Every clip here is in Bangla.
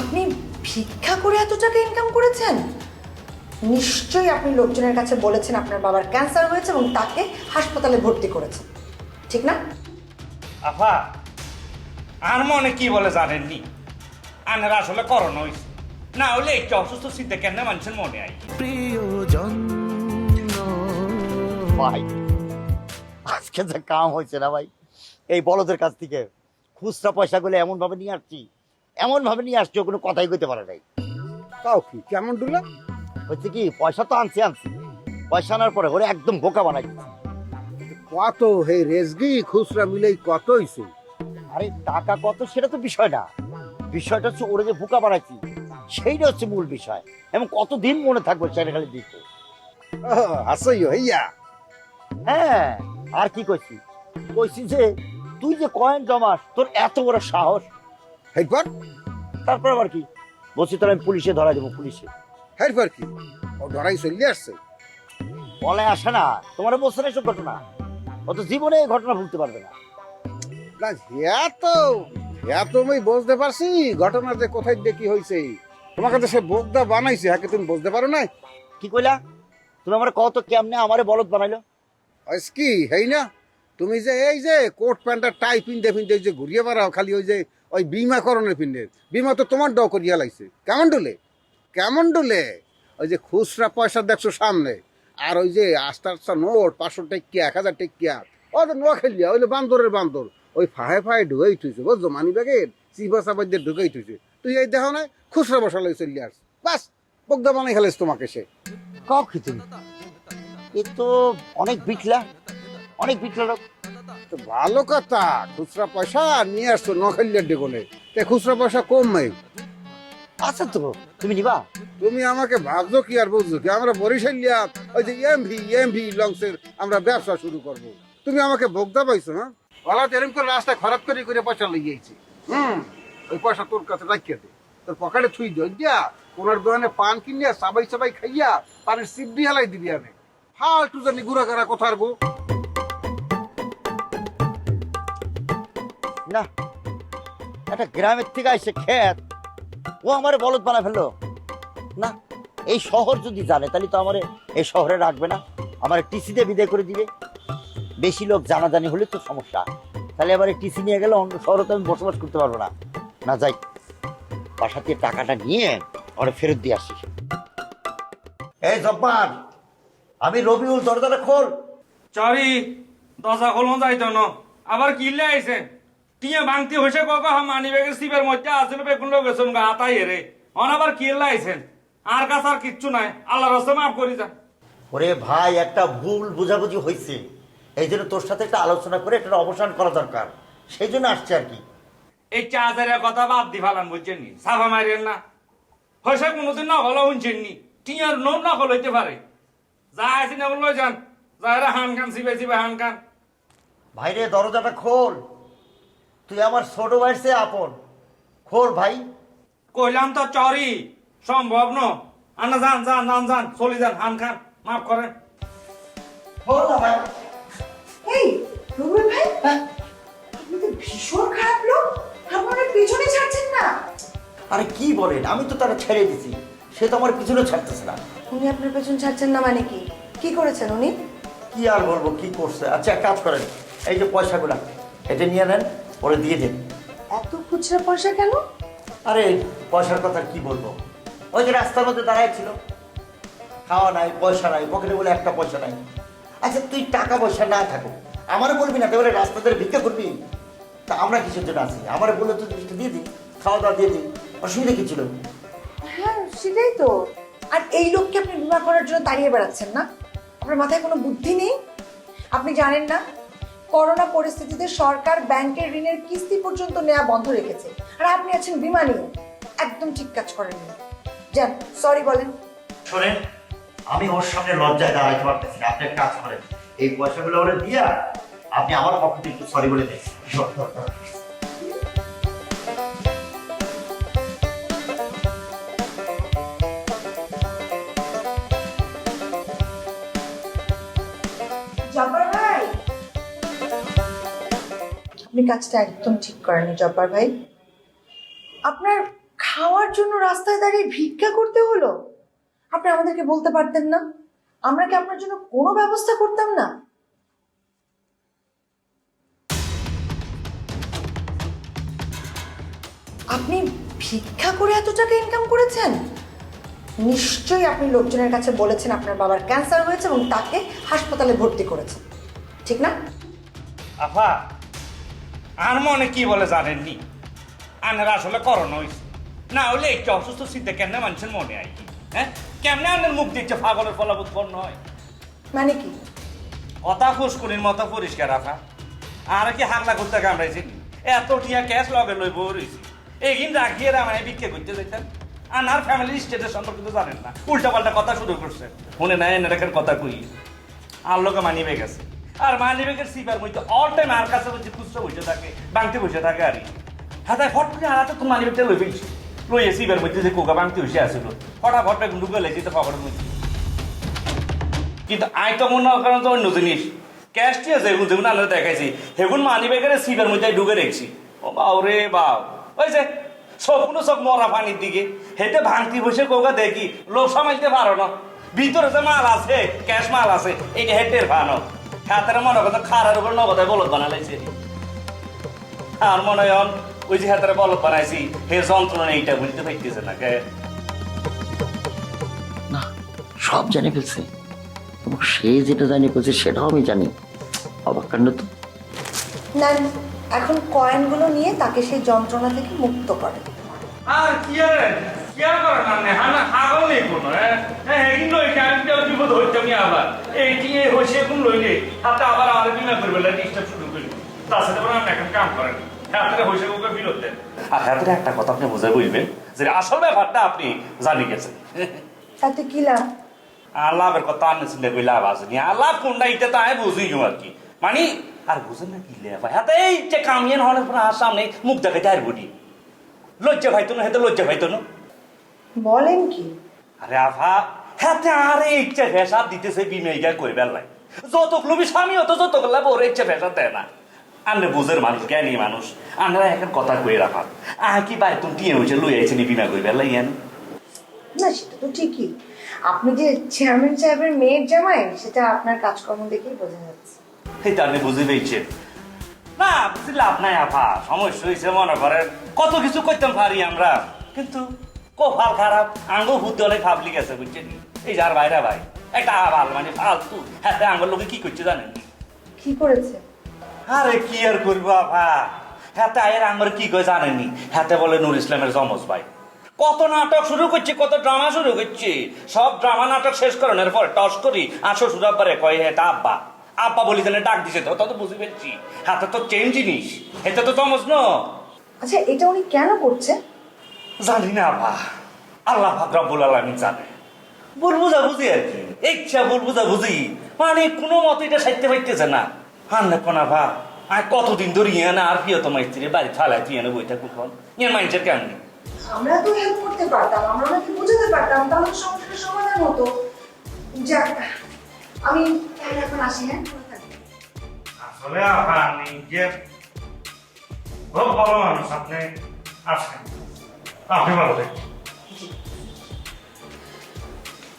আপনি ভিক্ষা করে এত টাকা ইনকাম করেছেন? নিশ্চয়ই আপনি লোকজনের কাছে বলেছেন আপনার বাবার ক্যান্সার হয়েছে এবং তাকে হাসপাতালে ভর্তি করেছেন। ঠিক না? আফা আর মনে কি বলে জানেননি? আনার আসলে করোনা হয়েছে। না হলে একটু অসুস্থ শীতে কেন মানুষের মনে আই ভাই আজকে যে কাম হয়েছে না ভাই? এই বলদের কাছ থেকে খুচরা পয়সাগুলো এমন ভাবে নিয়ে আসছি এমন ভাবে নিয়ে আসছি কোনো কথাই কইতে পারে নাই। তাও কি? কেমন ডুলা হচ্ছে কি পয়সা তো আনছি আনছি। পয়সা আনার পরে ওরে একদম বোকা বানাই কত হে রেজগি খুচরা মিলেই কত হইছে? আরে টাকা কত সেটা তো বিষয় না। বিষয়টা হচ্ছে ওরে যে বোকা বানাইছি সেইটা হচ্ছে মূল বিষয়। এবং কতদিন মনে থাকবে সেটা খালি দিতে আসই হইয়া। হ্যাঁ আর কি কইছি? কইছি যে তুই যে কয়েন জমাস তোর এত বড় সাহস হেরপর তারপর আবার কি? বলছি তোর আমি পুলিশে ধরা দেবো পুলিশে। হেরপর কি? ও ধরাই চলে আসছে। বলে আসে না। তোমার বলছে না এসব ঘটনা। ও তো জীবনে এই ঘটনা ভুলতে পারবে না। না হিয়া তো হিয়া তো আমি বুঝতে পারছি। ঘটনা যে কোথায় দিয়ে কি হয়েছে। তোমাকে তো সে বোগদা বানাইছে হ্যাঁ তুমি বুঝতে পারো না কি কইলা? তুমি আমার কত কেমনে আমারে বলদ বানাইলো? কি হেই না? তুমি যে এই যে কোট প্যান্টটা টাই পিনতে পিনতে যে ঘুরিয়ে বেড়াও খালি ওই যে ওই বিমা করণের পিনতে বিমা তো তোমার দাও করিয়া লাগছে কেমন ডুলে? কেমন ডুলে? ওই যে খুচরা পয়সা দেখছ সামনে। আর ওই যে আস্তা আস্তা নোট, পাঁচশো টেকিয়া এক হাজার টেকিয়া ও তো নোয়া খেলিয়া, ওই বান্দরের বান্দর। ওই ফাহে ফাহে ঢুকাই থুইছে, বুঝছ? মানি ব্যাগের চিপা চাপা দিয়ে ঢুকাই থুইছে। তুই এই দেখো না, খুচরা বসা লাগে চলি আস। বাস বগদা বানাই খেলেছ তোমাকে সে। কাও কি তুমি? এ তো অনেক বিটলা। অনেক বিটলা তো ভালো কথা খুচরা পয়সা নিয়ে আসছো নখালিয়ার ডেকনে তে খুচরা পয়সা কম নাই। আচ্ছা তো তুমি নিবা? তুমি আমাকে ভাবছ কি আর বুঝছ কি? আমরা বরিশালিয়া ওই যে এমভি এমভি লংসের আমরা ব্যবসা শুরু করব। তুমি আমাকে ভোগদা পাইছো না ওলা তো এরকম করে রাস্তা খারাপ করে করে পয়সা লেগেছি হুম ওই পয়সা তোর কাছে রাখিয়া দে। তোর পকেটে ছুই দিয়া কোনার দোকানে পান কিনিয়া সাবাই সাবাই খাইয়া পানের সিদ্ধি হেলাই দিবি আমি ফালতু জানি ঘুরা করা কোথার গো না। একটা গ্রামের থেকে আসছে ক্ষেত ও আমার বলদ বানা ফেলল। না, এই শহর যদি জানে, তাহলে তো আমার এই শহরে রাখবে না। আমার টিসি দিয়ে বিদায় করে দিবে। বেশি লোক জানাজানি হলে তো সমস্যা। তাহলে এবারে টিসি নিয়ে গেলে অন্য শহরে তো আমি বসবাস করতে পারব না। না, যাই। বাসা থেকে টাকাটা নিয়ে ওরা ফেরত দিয়ে আসি। এই জব্বার, আমি রবিউল দরজাটা খোল। চরি দশা খোলন যাইতো ন। আবার কিনলে আইছে? টিয়া ভাঙতি হয়েছে কক মানি ব্যাগের সিপের মধ্যে আছে বেগুন গেছেন গা আতাই হেরে অন আবার কিনলে আইছেন? আর কাছে আর কিচ্ছু নাই। আল্লাহ রাস্তা মাফ করি যা। ওরে ভাই একটা ভুল বোঝাবুঝি হয়েছে এই জন্য তোর সাথে একটা আলোচনা করে একটা অবসান করা দরকার। সেই জন্য আসছে আর কি। এই চা হাজারের কথা বাদ দি ফালান বুঝছেন নি? সাফা মারিয়েন না। হয়েছে কোনোদিন না হলো শুনছেন নি? টিয়ার নোট না হলো হইতে পারে। যা আছে না বলল যান। যারা হান খান সিবে সিবে হান খান। ভাইরে দরজাটা খোল। তুই আমার ছোট ভাইয়ের সে আপন। খোল ভাই। কইলাম তো চরি। সম্ভব ন। আনা যান যান যান যান চলে যান হান খান মাফ করেন। খোল না ভাই। এই রুবেল ভাই? আপনি তো ভীষণ খারাপ লোক। আপনার পেছনে ছাড়ছেন না। আরে কি বলেন? আমি তো তারা ছেড়ে দিছি। সে তো আমার পিছনে ছাড়তেছে না। উনি আপনার পেছন ছাড়ছেন না মানে কি? কি করেছেন উনি? কি আর বলব কি করছে? আচ্ছা এক কাজ করেন। এই যে পয়সাগুলা এটা নিয়ে নেন। ওরে দিয়ে দিন এত খুচরা পয়সা কেন? আরে পয়সার কথা কি বলব? ওই যে রাস্তার মধ্যে দাঁড়ায় ছিল। খাওয়া নাই পয়সা নাই পকেটে বলে একটা পয়সা নাই। আচ্ছা তুই টাকা পয়সা না থাকো আমারও বলবি না তাহলে রাস্তাতে ভিক্ষা করবি? তা আমরা কিসের জন্য আছি? আমার বলে তুই জিনিসটা দিয়ে দিই খাওয়া দাওয়া দিয়ে দিই অসুবিধা কি ছিল? হ্যাঁ সেটাই তো। আর এই লোককে আপনি বিমা করার জন্য তাড়িয়ে বেড়াচ্ছেন না? আপনার মাথায় কোনো বুদ্ধি নেই? আপনি জানেন না? করোনা পরিস্থিতিতে সরকার ব্যাংকের ঋণের কিস্তি পর্যন্ত নেওয়া বন্ধ রেখেছে। আর আপনি আছেন বিমা নিয়ে। একদম ঠিক কাজ করেননি। যান সরি বলেন। শোনেন, আমি ওর সামনে লজ্জায় দাঁড়াইতে পারতেছি না। আপনি কাজ করেন। এই পয়সাগুলো ওরে দিয়া আপনি আমার পক্ষ থেকে একটু সরি বলে দেন। আপনি কাজটা একদম ঠিক করেননি, জব্বার ভাই। আপনার খাওয়ার জন্য রাস্তায় দাঁড়িয়ে ভিক্ষা করতে হলো? আপনি আমাদেরকে বলতে পারতেন না। আমরা কি আপনার জন্য কোনো ব্যবস্থা করতাম না? আপনি ভিক্ষা করে এত টাকা ইনকাম করেছেন? নিশ্চয়ই আপনি লোকজনের কাছে বলেছেন আপনার বাবার ক্যান্সার হয়েছে এবং তাকে হাসপাতালে ভর্তি করেছেন। ঠিক না? আফা আর মনে কি বলে জানেননি? আনের আসলে করোনা হয়েছে না হলে একটু অসুস্থ সিদ্ধে কেমনে মানুষের মনে আই হ্যাঁ? কেমনে আনের মুখ দিচ্ছে পাগলের ফলাপ উৎপন্ন হয়? মানে কি? কথা ফুসকুনির মতো পরিষ্কার রাখা আর কি হাগলা করতে কামড়াইছি এত টিয়া ক্যাশ লগে লইব রয়েছি এইদিন রাখিয়ে রামায় ভিক্ষে করতে যেতেন আর আর ফ্যামিলি স্টেটের সম্পর্কে তো জানেন না। উল্টা পাল্টা কথা শুরু করছে। শুনে নাই এনে রেখের কথা কই। আর লোকে মানি গেছে। আর মানি বেগের সিপার মধ্যে অল টাইম আর কাছে বলছে, খুচরো বসে থাকে, বাংতে বসে থাকে আর। তাই ফট করে আর তো মানি বেগটা লই ফেলছি। লইয়ে সিপার মধ্যে যে কোকা বাংতে বসে আসিল ফটাফট বেগুন ঢুকে লেগে তো পকেটের মধ্যে কিন্তু আই তো মনে করেন তো অন্য জিনিস। ক্যাশ দিয়ে যেগুন যেগুন আমরা দেখাইছি। সেগুন মানি ব্যাগের সিপের মধ্যে ঢুকে রেখছি ও বাউ রে বাউ ওই যে সবগুলো সব মরা পানির দিকে। হেঁটে ভাঙতি বসে কোকা দেখি লোক সামাইতে পারো না। ভিতরে যে মাল আছে ক্যাশ মাল আছে, এইটা হেঁটের ভানো হাতের মনে কথা খারার উপর নগদায় বলত বানালাইছে। আর মনে হয় ওই যে হাতের বলত বানাইছি হে যন্ত্রণা এইটা বুঝতে পারতেছে না কে। না সব জানে ফেলছে। এবং সে যেটা জানি করছে সেটাও আমি জানি। অবাক কাণ্ড তো। নেন এখন কয়েনগুলো নিয়ে তাকে সেই যন্ত্রণা থেকে মুক্ত করে। আর কি আর? কি আর করার হানা হাগল নেই কোনো হ্যাঁ হ্যাঁ বিপদ আবার এইটি এ হইছে এখন লইলে হাতে আবার আমার বিমা করবে ডিস্টার্ব শুরু করি তার বলে আপনি এখন কাম করেন হাতে হইছে ওকে ফিরত দেন। আর হাতে একটা কথা আপনি বুঝে বুঝবেন যে আসল ব্যাপারটা আপনি জানি গেছেন তাতে কি লাভ? আর লাভের কথা লাভ আছে নি? আর লাভ কোনটা এটা তো আমি বুঝি আর কি। মানে আর বুঝেন না কি লেবা হাতে এই যে কামিয়ান হওয়ার পর আর সামনে মুখ দেখাইতে আর বুড়ি লজ্জা ভাইতো না হেতে লজ্জা ভাইতো না? বলেন কি? আরে আভা হাতে আরে ইচ্ছা ভেসা দিতেছে বিমেগা কই বেলাই যত লোভী স্বামী হতো যত লাভ ওর ইচ্ছা ভেসা দেয় না। আনলে বুঝের মানুষ জ্ঞানী মানুষ। আমরা এখন কথা কই রাখা আহ কি বাই তুমি দিয়ে হয়েছে লই আইছে নি বিমা কই বেলাই ইয়ান? না সেটা তো ঠিকই। আপনি যে চেয়ারম্যান সাহেবের মেয়ের জামাই সেটা আপনার কাজকর্ম দেখেই বোঝা যাচ্ছে। এই তাহলে বুঝে পেয়েছে না বুঝি লাভ নাই আফা সমস্যা হয়েছে মনে করেন। কত কিছু করতাম পারি আমরা কিন্তু কপাল খারাপ আঙ্গো ভূত অনেক ভাবলি গেছে বুঝছেন এই যার বাইরে ভাই। একটা আবাল মানে ফালতু। হ্যাঁ আঙ্গুর লোকে কি করছে জানেন? কি করেছে? আরে কি আর করব আফা হাতে আয়ের আঙ্গুর কি কয় জানেননি হাতে বলে নুর ইসলামের জমজ ভাই। কত নাটক শুরু করছে কত ড্রামা শুরু করছে। সব ড্রামা নাটক শেষ করানোর পর টস করি আসো পরে কয় এটা আব্বা। আব্বা বলি তাহলে ডাক দিছে তো তত বুঝে ফেলছি। হাতে তো চেন জিনিস। এটা তো জমজ ন? আচ্ছা এটা উনি কেন করছে? জানি না আব্বা আল্লাহ ফাকরাবুল আলমী জানে। ভুল বুঝা বুঝি আর কি। ইচ্ছা ভুল বুঝা বুঝি মানে কোনো মতো এটা সাইতে পাইতেছে না। হান না কোনা ভা। আর কতদিন ধরে ইয়ে না আর প্রিয় তোমার স্ত্রী বাড়ি থালায় তুই এনে বই থাকুক ইয়ে মাইন্ডের কেমন? আমরা তো হেল্প করতে পারতাম আমরা ওনাকে বুঝাতে পারতাম তাহলে সমস্যার সমাধান হতো। যাক আমি তাহলে এখন আসি হ্যাঁ? আসলে আপনি যে খুব ভালো মানুষ আপনি আসেন। আপনি ভালো থাকবেন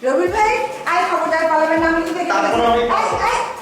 রবির ভাই আয় খবরদার পালাবেন না আমি কিন্তু দেখে